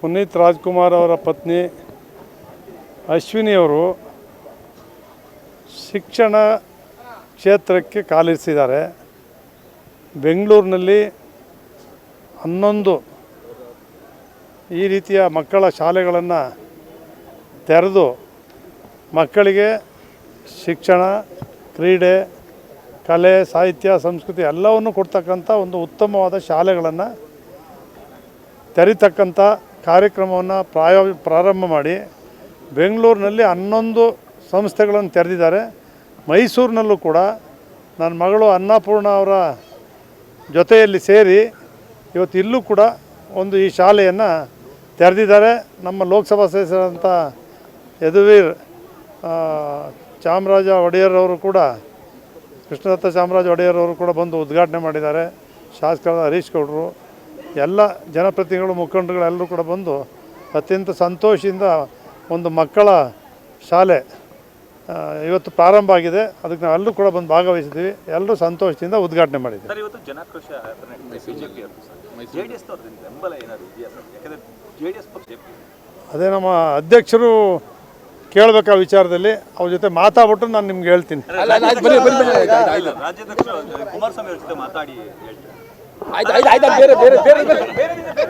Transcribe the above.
ಪುನೀತ್ ರಾಜ್ಕುಮಾರ್ ಅವರ ಪತ್ನಿ ಅಶ್ವಿನಿಯವರು ಶಿಕ್ಷಣ ಕ್ಷೇತ್ರಕ್ಕೆ ಕಾಲಿರಿಸಿದ್ದಾರೆ. ಬೆಂಗಳೂರಿನಲ್ಲಿ ಹನ್ನೊಂದು ಈ ರೀತಿಯ ಮಕ್ಕಳ ಶಾಲೆಗಳನ್ನು ತೆರೆದು ಮಕ್ಕಳಿಗೆ ಶಿಕ್ಷಣ, ಕ್ರೀಡೆ, ಕಲೆ, ಸಾಹಿತ್ಯ, ಸಂಸ್ಕೃತಿ ಎಲ್ಲವನ್ನು ಕೊಡ್ತಕ್ಕಂಥ ಒಂದು ಉತ್ತಮವಾದ ಶಾಲೆಗಳನ್ನು ತೆರಿತಕ್ಕಂಥ ಕಾರ್ಯಕ್ರಮವನ್ನು ಪ್ರಾಯ, ಪ್ರಾರಂಭ ಮಾಡಿ ಬೆಂಗಳೂರಿನಲ್ಲಿ ಹನ್ನೊಂದು ಸಂಸ್ಥೆಗಳನ್ನು ತೆರೆದಿದ್ದಾರೆ. ಮೈಸೂರಿನಲ್ಲೂ ಕೂಡ ನನ್ನ ಮಗಳು ಅನ್ನಪೂರ್ಣ ಅವರ ಜೊತೆಯಲ್ಲಿ ಸೇರಿ ಇವತ್ತು ಇಲ್ಲೂ ಕೂಡ ಒಂದು ಈ ಶಾಲೆಯನ್ನು ತೆರೆದಿದ್ದಾರೆ. ನಮ್ಮ ಲೋಕಸಭಾ ಸದಸ್ಯರಂಥ ಯದುವೀರ್ ಚಾಮರಾಜ ಒಡೆಯರ್ ಅವರು ಕೂಡ, ಕೃಷ್ಣದತ್ತ ಚಾಮರಾಜ ಒಡೆಯರ್ ಅವರು ಕೂಡ ಬಂದು ಉದ್ಘಾಟನೆ ಮಾಡಿದ್ದಾರೆ. ಶಾಸಕರಾದ ಹರೀಶ್ ಗೌಡರು ಎಲ್ಲ ಜನಪ್ರತಿನಿಧಿಗಳು ಮುಖಂಡರು ಎಲ್ಲರೂ ಕೂಡ ಬಂದು ಅತ್ಯಂತ ಸಂತೋಷದಿಂದ ಒಂದು ಮಕ್ಕಳ ಶಾಲೆ ಇವತ್ತು ಪ್ರಾರಂಭ ಆಗಿದೆ. ಅದಕ್ಕೆ ನಾವೆಲ್ಲರೂ ಕೂಡ ಬಂದು ಭಾಗವಹಿಸಿದ್ದೀವಿ. ಎಲ್ಲರೂ ಸಂತೋಷದಿಂದ ಉದ್ಘಾಟನೆ ಮಾಡಿದ್ದೀವಿ. ಅದೇ ನಮ್ಮ ಅಧ್ಯಕ್ಷರು ಕೇಳಬೇಕು ಆ ವಿಚಾರದಲ್ಲಿ ಅವ್ರ ಜೊತೆ ಮಾತಾಡ್ಬಿಟ್ಟು ನಾನು ನಿಮ್ಗೆ ಹೇಳ್ತೀನಿ. عيد عيد عيد بيرد بيرد بيرد